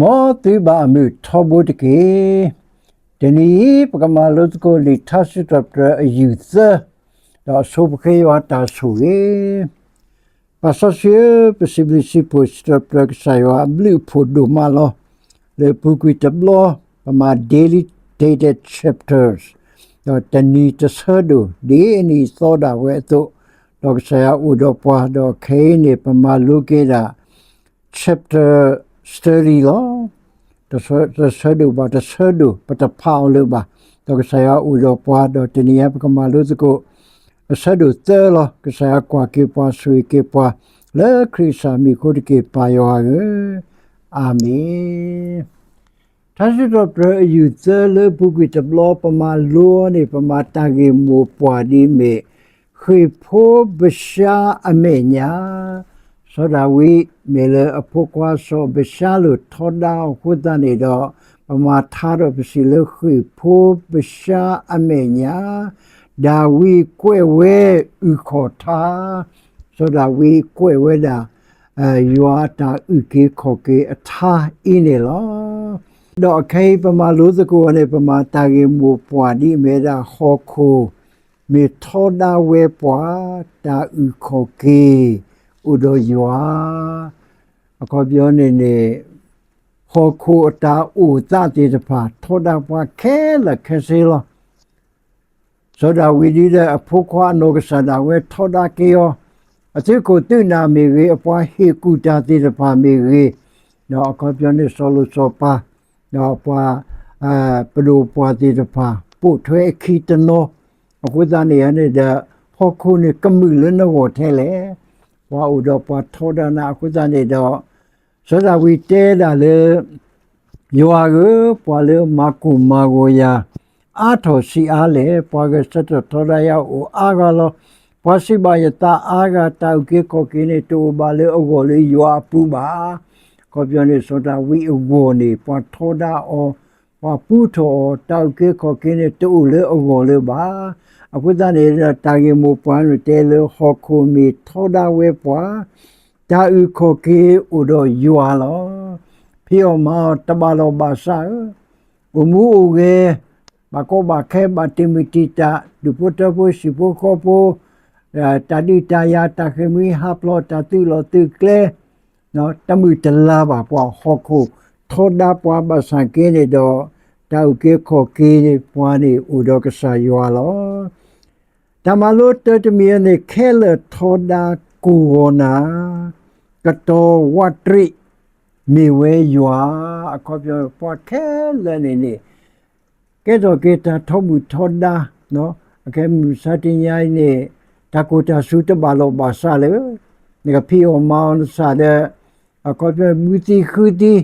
မောတိဘာမှုထောဘုတကေတနီပကမာလုတ်ကိုလီထဆစ်တပ်ရအယူသတော့ဆုပခေဝတာဆူရေပါဆဆီပစီဘလစီပိုစတပ်ရကဆိုင်ဝဘလူဖို့ဒူမာလောလေပုကွီတဘလောပမာ daily dated chapters တော့တနီတဆဒူဒီအနီသောတာဝဲတော့တော့ဆရာဥဒပွားတော့ခဲနေပမာလုကေတာ chapter study လောတဆတဆဒူပါတဆဒူပတဖောင်းလို့ပါတော့ဆရာဥဒပွားတော့တနီယပကမာလို့စကိုအဆဒူတဲလောကဆရာကွာကေပွားဆွေကေပွားလေခရစ်စာမီကိုတကေပါယောရေအာမင်သာရှိတော့ပြယူသလေပုဂိတဘလပမာလောနေပမာတာဂေမောပွားဒီမေခေဖို့ဘရှာအမေညာ ဆိုဒါဝိမေလအဖို့ကွာဆိုဘရှာလို့ထောဒါခုဒနေတော့ပမာထားတော့ပစီလခေဖို့ဘရှာအမေညာဒါဝိကွဲ့ဝဲဥခေါ်ထားဆိုဒါဝိကွဲ့ဝဲတာအဲယွာတာဥကေခေါ်ကေအထားအင်းနေလောတော့အခေပမာလို့စကိုနဲ့ပမာတာဂေမူပွားဒီမေတာဟောခိုမေထောဒါဝဲပွားတာဥခေါ်ကေ ဥဒယွာအခေါ်ပြောနေနေဟောခိုအတာဥသတိတဖာထောဒါပွားခဲလခဲစေလောဆိုဒါဝီဒီတဲ့အဖို့ခွာနောကဆာဒါဝဲထောဒါကေယောအတိကိုတုနာမေရေအပွားဟေကူတာတိတဖာမေရေနော်အခေါ်ပြောနေဆိုလို့ဆိုပါနော်ပွားအာပလူပွားတိတဖာပုထွဲခီတနောအခုသားနေရတဲ့ဟောခုနေကမှုလနဝထဲလေ ဘွာဥတော့ပွားထောဒနာအခုသားနေတော့ဆိုဒါဝီတဲတာလေယောရပွားလေမကူမာကိုယာအာထောစီအားလေပွားကစတထောဒယာအိုအာဂလောပွားစီပါယတာအာဂတောက်ကေကိုကိနေတူပါလေအကိုလေယောပူပါကောပြောနေဆိုတာဝီအဝနေပွားထောဒအောပွားပူထောတောက်ကေကိုကိနေတူလေအကိုလေပါ အခုသားနေတာတာဂေမူပွားလို့တဲလေဟောခုမီထောဒဝဲပွားတာဥခိုကေဥဒယွာလောဖေောမောတဘလောဘာစာဥမူဥကေ bà có bà khe bà tìm ti ta du po ta po si po ko po ta đi ta ya ta khe mi hap lo ta tu lo tu kle no ta mu ta la ba po ho ko tho da po ba sa ke ne do ta u ke kho ke ne po ne u do ka sa yo lo ta ma lo te te mi ne khe le tho da ku ho na ka to wa tri mi we yo a ko pyo po khe le ne ne ကဲတော့ကေတာထောမှုထောဒါနော်အကဲမူစတင်ရိုင်းနေတကူတာစုတပါလို့ပါစားလေနေကဖီအောမောင်းစားတဲ့အကောပြမူတီခူတီ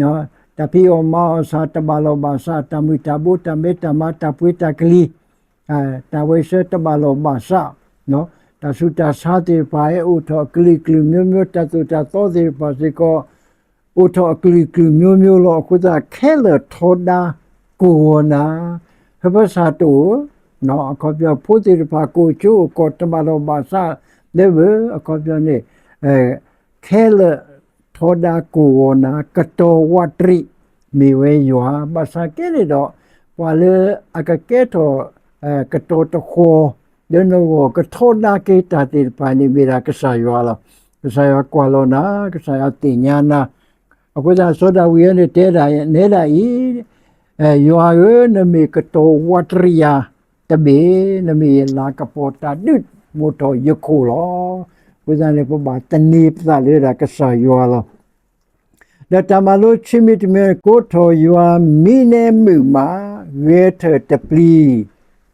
နော် တဖီအောမောင်းစားတပါလို့ပါစားတမူတဘူတမေတမတပွေတကလီအဲတဝေစတပါလို့ပါစားနော်တဆုတစားတဲ့ပါရဲ့ဥထောကလီကလီမျိုးမျိုးတတူတသောတဲ့ပါစေကောဥထောကလီကလီမျိုးမျိုးလို့အခုကခဲလထောဒါကိုဝနာဟဘစာတူနော်အခေါ်ပြဖို့တိဖာကိုချိုကိုတမလောဘာစာလေဝအခေါ်ပြနေအဲခဲလ ထောဒါကိုဝနာကတောဝတရိမိဝဲယောဘာစာကဲရတော့ပွာလေအကကဲတော့အဲကတောတခေါ်ဒနောကထောဒါကေတာတိပါနေမိရာကဆာယောလာကဆာယောကွာလောနာကဆာယောတင်ညာနာအခုသာသောတာဝိယနဲ့တဲတာရဲ့နေတာဤအဲယောရနမေကတောဝတရိယာတဘေနမေလာကပေါ်တာဒုမို့တော်ယခုလောဝိဇန်လေပဘာတနေပသလေရာကဆာယောလော ဒတမလိုချိမီတမေကိုထောယောမိနေမှုမာဝေထတပလီ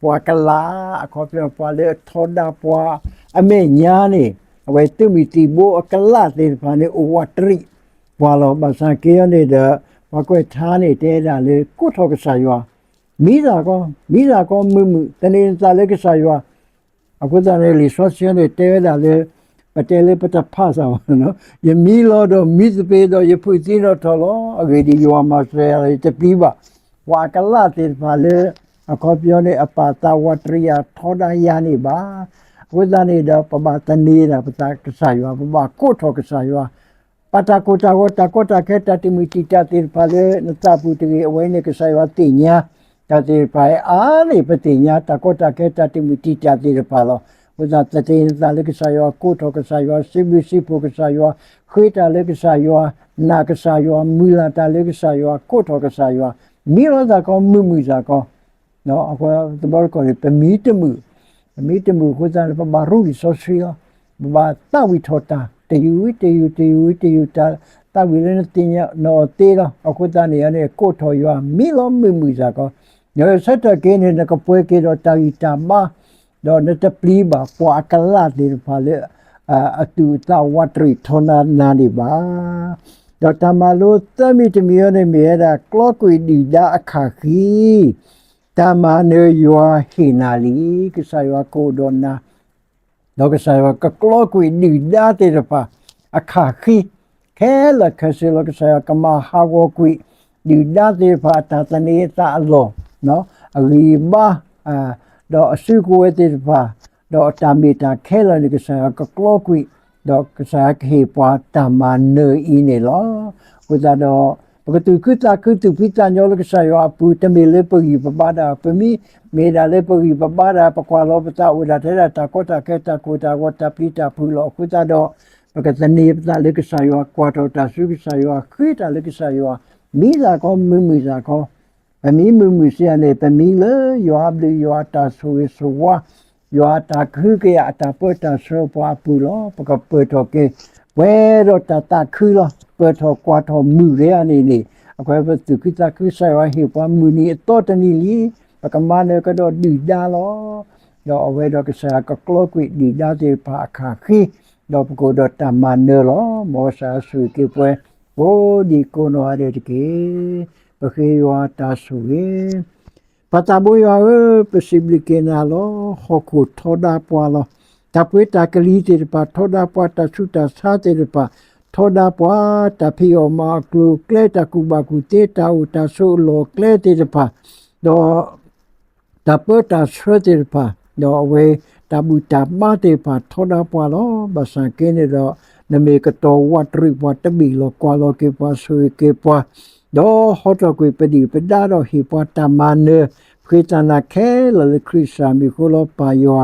ပွာကလာအခေါ်ပြပွာလေထောဒါပွာအမေညာနေအဝဲတုမီတီဘောအကလာတဲ့ဖာနေဝတရိပွာလောဘာသာကေရနေတဲ့ဘကွက်ထားနေတဲ့တာလေကိုထောက်ကစားရွာမိသာကောမိသာကောမှုမှုတနေစားလေကစားရွာအခုသားလေလီဆော့ရှယ်လေတဲတာလေ ပတဲလေပတဖဆာနော်ယမီလောတော့မိစပေတော့ယဖွစီတော့တော်လောအဂေဒီယောမဆယ်လေတပီးပါဝါကလာတေပါလေအခေါ်ပြောနေအပါတဝတရိယထောဒယာနေပါဝိဇာနေတော့ပပတနေတာပတကစားရွာပပကိုထောက်ကစားရွာပပတာကိုတာဝတာကိုတာခဲတတိမီတီတာတေပါလေနတပူတီအဝိနေကဆိုင်ဝတိညာတတေပါအားလေပတိညာတကိုတာခဲတတိမီတီတာတေပါလော ဝဇာတတေသာလေကဆိုင်ဝကိုထောကဆိုင်ဝစိဘစီပုကဆိုင်ဝခွေတာလေကဆိုင်ဝနာကဆိုင်ဝမူလာတာလေကဆိုင်ဝကိုထောကဆိုင်ဝမီရောသာကောမူမူသာကောနော်အခေါ် တဘောကောပမီတမှုပမီတမှုကိုဇာပဘာရူရီဆိုဆီယဘာတာဝီထောတာတယူတယူတယူတယူတာတဝီရနတင်ရနော်တေတော့အခုတနေရနေကိုထော်ရွာမီလောမီမူစားကောညဆက်တကင်းနေကပွဲကေတော့တာယူတာမတော့နတပလီပါပွာကလာတေဖာလေအတူတာဝတ်ရီထောနာနာဒီပါတော့တမလို့တမီတမီရနေမြေတာကလော့ကွေဒီဒါအခါခီတမနေရွာဟိနာလီကဆာရွာကိုဒနာတော့ကစားကကလောကွေဒီဒါတေရပါအခါခိခဲလခစီလကစားကမဟာဝကွေဒီဒါတေပါတာတနေတာအလောနော်အလီဘာအာ တော့အစုကိုတေပါတော့တာမီတာခဲလကစားကကလောကွေတော့ကစားခေပွားတမနေအင်းနေလောဝဇာတော့ပကတူကုတာကုတူပိတညောလကဆာယောပူတမေလေပဂီပပဒါပမီမေဒါလေပဂီပပဒါပကွာလောပတာဝဒတဲ့တာကောတာကေတာကိုတာဝတာပိတာဖူလောကုတာတော့ပကတနေပတာလေကဆာယောကွာတော်တာစုကဆာယောခွေတာလေကဆာယောမိသာကောမမီသာကော ပမီမမီစီယနေပမီလေယောအဘလယောတာဆူဆိုဝါယောတာခုကေအတာပတာဆောပွားပူလောပကပတော်ကေဝဲတော့တတခူလောပတော်ကွာတော်မူရဲအနေနေအခွဲပသူခိတခုဆိုင်ဝဟိပွားမူနီတော့တနီလီပကမနေကတော့ဒီဒါလောတော့အဝဲတော့ကစားကကလောကွိဒီဒါတေပါခါခိတော့ပကိုတော့တမနေလောမောစာဆူကေပွဲဘိုဒီကိုနောရတဲ့ကေ Porque eu ataçuê. Patabuia e possible que na lo hoku toda poalo. Tapueta que lite pa toda poata chuta sate pa toda poata pio ma clu cleta cubacuteta uta solo clete pa do tapueta shrete pa do we tabuta mate pa toda poalo basan kene do na me que to watri watabi lo qualo que pa sui que pa တော့ဟောတော့ကိုပဒီပဒါတော့ဟိပတာမနခရစ်တနာခဲလလခရစ်စာမီခိုလပါယော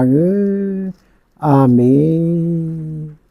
အာမင်